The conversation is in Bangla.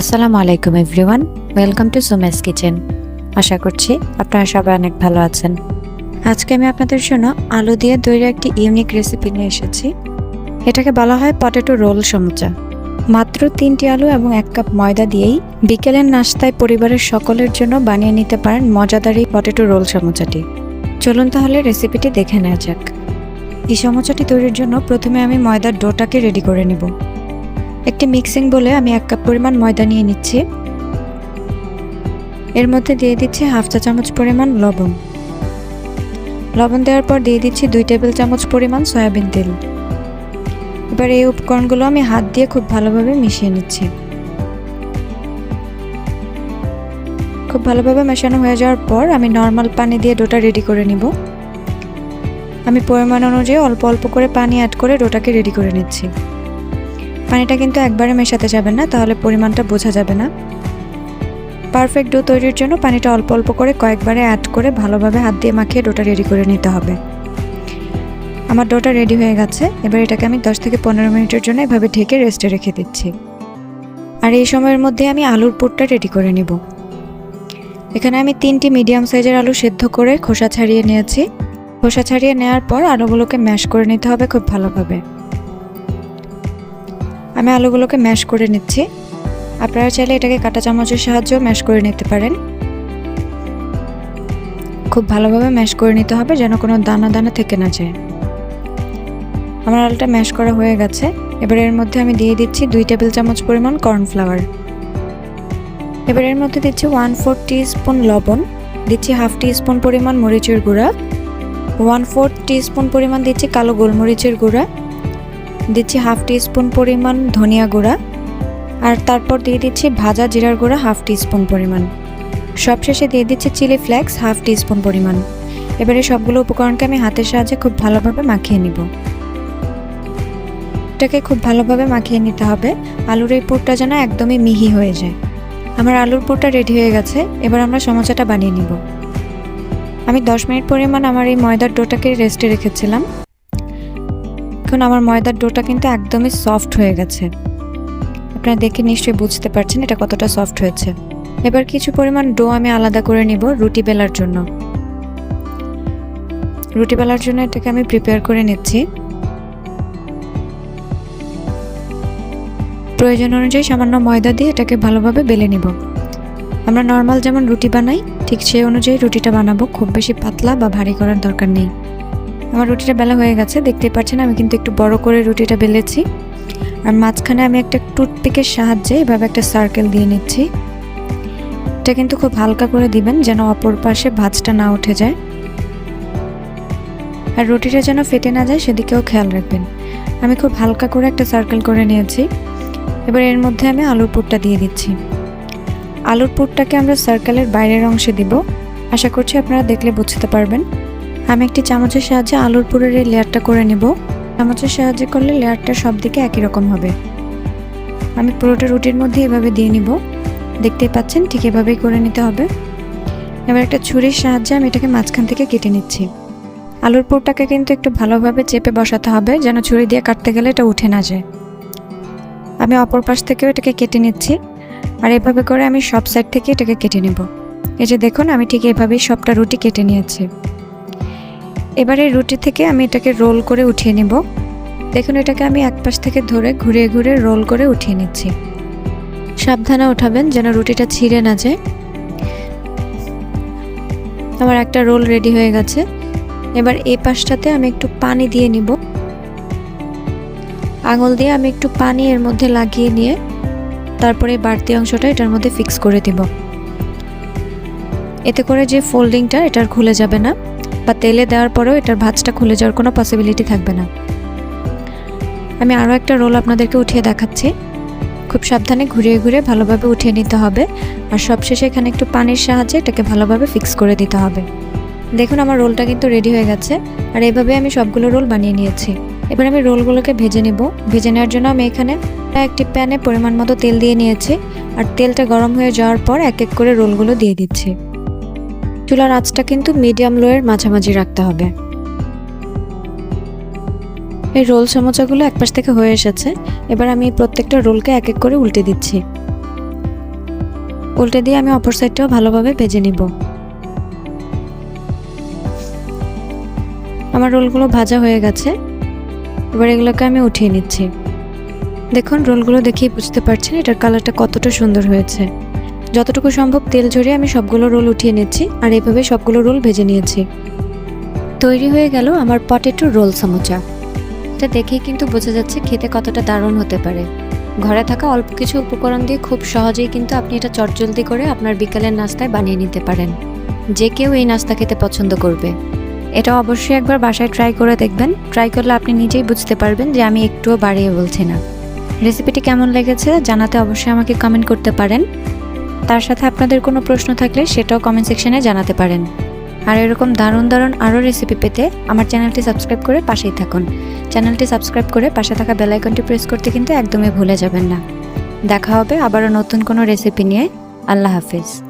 আসসালামু আলাইকুম, everyone. Welcome to Somes kitchen. আশা করছি আপনারা সবাই অনেক ভালো আছেন। আজকে আমি আপনাদের জন্য আলু দিয়ে তৈরি একটি ইউনিক রেসিপি নিয়ে এসেছি। এটাকে বলা হয় পটেটো রোল সমুচা। মাত্র তিনটি আলু এবং এক কাপ ময়দা দিয়েই বিকেলের নাস্তায় পরিবারের সকলের জন্য বানিয়ে নিতে পারেন মজাদার এই পটেটো রোল সমুচাটি। চলুন তাহলে রেসিপিটি দেখে নেওয়া যাক। এই সমুচাটি তৈরির জন্য প্রথমে আমি ময়দার ডোটাকে রেডি করে নেব। একটি মিক্সিং বলে আমি এক কাপ পরিমাণ ময়দা নিয়ে নিচ্ছি। এর মধ্যে দিয়ে দিচ্ছি হাফ চা চামচ পরিমাণ লবণ। লবণ দেওয়ার পর দিয়ে দিচ্ছি দুই টেবিল চামচ পরিমাণ সয়াবিন তেল। এবার এই উপকরণগুলো আমি হাত দিয়ে খুব ভালোভাবে মিশিয়ে নিচ্ছি। খুব ভালোভাবে মেশানো হয়ে যাওয়ার পর আমি নর্মাল পানি দিয়ে ডোটা রেডি করে নিব। আমি পরিমাণ অনুযায়ী অল্প অল্প করে পানি অ্যাড করে ডোটাকে রেডি করে নিচ্ছি। পানিটা কিন্তু একবারে মেশাতে যাবেন না, তাহলে পরিমাণটা বোঝা যাবে না। পারফেক্ট ডো তৈরির জন্য পানিটা অল্প অল্প করে কয়েকবারে অ্যাড করে ভালোভাবে হাত দিয়ে মাখিয়ে ডোটা রেডি করে নিতে হবে। আমার ডোটা রেডি হয়ে গেছে, এবার এটাকে আমি দশ থেকে পনেরো মিনিটের জন্য এভাবে ঢেকে রেস্টে রেখে দিচ্ছি। আর এই সময়ের মধ্যে আমি আলুর পুরটা রেডি করে নিব। এখানে আমি তিনটি মিডিয়াম সাইজের আলু সেদ্ধ করে খোসা ছাড়িয়ে নিয়েছি। খোসা ছাড়িয়ে নেওয়ার পর আলুগুলোকে ম্যাশ করে নিতে হবে খুব ভালোভাবে। আমি আলুগুলোকে ম্যাশ করে নিচ্ছি। আপনারা চাইলে এটাকে কাঁটা চামচের সাহায্যেও ম্যাশ করে নিতে পারেন। খুব ভালোভাবে ম্যাশ করে নিতে হবে যেন কোনো দানা দানা থেকে না যায়। আমার আলুটা ম্যাশ করা হয়ে গেছে। এবার এর মধ্যে আমি দিয়ে দিচ্ছি দুই টেবিল চামচ পরিমাণ কর্নফ্লাওয়ার। এবার এর মধ্যে দিচ্ছি ওয়ান ফোর স্পুন লবণ, দিচ্ছি হাফ টি স্পুন পরিমাণ মরিচের গুঁড়া, ওয়ান ফোর স্পুন পরিমাণ দিচ্ছি কালো গোলমরিচের গুঁড়া দিচ্ছি হাফ স্পুন পরিমাণ ধনিয়া গুঁড়া আর তারপর দিয়ে দিচ্ছি ভাজা জিরার গুঁড়া হাফ স্পুন পরিমাণ। সবশেষে দিয়ে দিচ্ছি চিলি ফ্লেক্স হাফ স্পুন পরিমাণ। এবারে সবগুলো উপকরণকে আমি হাতের সাহায্যে খুব ভালোভাবে মাখিয়ে নিব। এটাকে খুব ভালোভাবে মাখিয়ে নিতে হবে। আলুর এই পুরটা যেন একদমই মিহি হয়ে যায়। আমার আলুর পুরটা রেডি হয়ে গেছে। এবার আমরা সমোসাটা বানিয়ে নিব। আমি দশ মিনিট পরিমাণ আমার এই ময়দার ডোটাকে রেস্টে রেখেছিলাম। এখন আমার ময়দার ডোটা কিন্তু একদমই সফট হয়ে গেছে। আপনারা দেখে নিশ্চয়ই বুঝতে পারছেন এটা কতটা সফট হয়েছে। এবার কিছু পরিমাণ ডো আমি আলাদা করে নিব রুটি বেলার জন্য। রুটি বেলার জন্য এটাকে আমি প্রিপেয়ার করে নিচ্ছি। প্রয়োজন অনুযায়ী সামান্য ময়দা দিয়ে এটাকে ভালোভাবে বেলে নিব। আমরা নর্মাল যেমন রুটি বানাই, ঠিক সেই অনুযায়ী রুটিটা বানাবো, খুব বেশি পাতলা বা ভারী করার দরকার নেই। আমার রুটিটা বেলা হয়ে গেছে, দেখতেই পাচ্ছেন আমি কিন্তু একটু বড় করে রুটিটা বেলেছি। আর মাঝখানে আমি একটা টুথপিকের সাহায্যে এভাবে একটা সার্কেল দিয়ে নিচ্ছি। এটা কিন্তু খুব হালকা করে দিবেন যেন অপর পাশে ভাজটা না উঠে যায়। আর রুটিটা যেন ফেটে না যায় সেদিকেও খেয়াল রাখবেন। আমি খুব হালকা করে একটা সার্কেল করে নিয়েছি। এবার এর মধ্যে আমি আলুর পুরটা দিয়ে দিচ্ছি। আলুর পুরটাকে আমরা সার্কেলের বাইরের অংশে দিব। আশা করছি আপনারা দেখলে বুঝতে পারবেন। আমি একটি চামচের সাহায্যে আলুর পুরের এই লেয়ারটা করে নেব। চামচের সাহায্যে করলে লেয়ারটা সব দিকে একই রকম হবে। আমি পুরোটা রুটির মধ্যে এভাবে দিয়ে নিব। দেখতেই পাচ্ছেন, ঠিক এভাবেই করে নিতে হবে। এবার একটা ছুরির সাহায্যে আমি এটাকে মাঝখান থেকে কেটে নিচ্ছি। আলুর পুরটাকে কিন্তু একটু ভালোভাবে চেপে বসাতে হবে, যেন ছুরি দিয়ে কাটতে গেলে এটা উঠে না যায়। আমি অপর পাশ থেকেও এটাকে কেটে নিচ্ছি। আর এভাবে করে আমি সব সাইড থেকে এটাকে কেটে নেব। এই যে দেখুন, আমি ঠিক এভাবেই সবটা রুটি কেটে নিয়েছি। এবারে রুটি থেকে আমি এটাকে রোল করে উঠিয়ে নেব। দেখুন, এটাকে আমি এক পাশ থেকে ধরে ঘুরে ঘুরে রোল করে উঠিয়ে নিচ্ছি। সাবধানে উঠাবেন যেন রুটিটা ছিঁড়ে না যায়। আমার একটা রোল রেডি হয়ে গেছে। এবার এই পাশটাতে আমি একটু পানি দিয়ে নিব। আঙুল দিয়ে আমি একটু পানি এর মধ্যে লাগিয়ে নিয়ে তারপরে বাড়তি অংশটা এটার মধ্যে ফিক্স করে দিব। এতে করে যে ফোল্ডিংটা এটার খুলে যাবে না। বা তেলে দেওয়ার পরেও এটার ভাঁজটা খুলে যাওয়ার কোনো পসিবিলিটি থাকবে না। আমি আরও একটা রোল আপনাদেরকে উঠিয়ে দেখাচ্ছি। খুব সাবধানে ঘুরিয়ে ঘুরিয়ে ভালোভাবে উঠিয়ে নিতে হবে। আর সবশেষে এখানে একটু পানির সাহায্যে এটাকে ভালোভাবে ফিক্স করে দিতে হবে। দেখুন আমার রোলটা কিন্তু রেডি হয়ে গেছে। আর এভাবে আমি সবগুলো রোল বানিয়ে নিয়েছি। এবার আমি রোলগুলোকে ভেজে নেব। ভেজে নেওয়ার জন্য আমি এখানে একটি প্যানে পরিমাণ মতো তেল দিয়ে নিয়েছি। আর তেলটা গরম হয়ে যাওয়ার পর এক এক করে রোলগুলো দিয়ে দিচ্ছি। চুলার আঁচটা কিন্তু মিডিয়াম লোয়ের মাঝামাঝি রাখতে হবে। এই রোল সমোচাগুলো এক পাশ থেকে হয়ে এসেছে। এবার আমি প্রত্যেকটা রোলকে এক এক করে উল্টে দিচ্ছি। উল্টে দিয়ে আমি অপর সাইডটাও ভালোভাবে ভেজে নিব। আমার রোলগুলো ভাজা হয়ে গেছে। এবার এগুলোকে আমি উঠিয়ে নিচ্ছি। দেখুন, রোলগুলো দেখেই বুঝতে পারছেন এটার কালারটা কতটা সুন্দর হয়েছে। যতটুকু সম্ভব তেল ঝরিয়ে আমি সবগুলো রোল উঠিয়ে নিচ্ছি, আর এইভাবে সবগুলো রোল ভেজে নিয়েছি। তৈরি হয়ে গেল আমার পটেটো রোল সমোচা। এটা দেখেই কিন্তু বোঝা যাচ্ছে খেতে কতটা দারুণ হতে পারে। ঘরে থাকা অল্প কিছু উপকরণ দিয়ে খুব সহজেই কিন্তু আপনি এটা চটজলদি করে আপনার বিকালের নাস্তায় বানিয়ে নিতে পারেন। যে কেউ এই নাস্তা খেতে পছন্দ করবে। এটা অবশ্যই একবার বাসায় ট্রাই করে দেখবেন। ট্রাই করলে আপনি নিজেই বুঝতে পারবেন যে আমি একটুও বাড়িয়ে বলছি না। রেসিপিটি কেমন লেগেছে জানাতে অবশ্যই আমাকে কমেন্ট করতে পারেন। তার সাথে আপনাদের কোনো প্রশ্ন থাকলে সেটাও কমেন্ট সেকশনে জানাতে পারেন। আর এরকম দারুণ দারুণ আরও রেসিপি পেতে আমার চ্যানেলটি সাবস্ক্রাইব করে পাশেই থাকুন। চ্যানেলটি সাবস্ক্রাইব করে পাশে থাকা বেলাইকনটি প্রেস করতে কিন্তু একদমই ভুলে যাবেন না। দেখা হবে আবারও নতুন কোনো রেসিপি নিয়ে। আল্লাহ হাফিজ।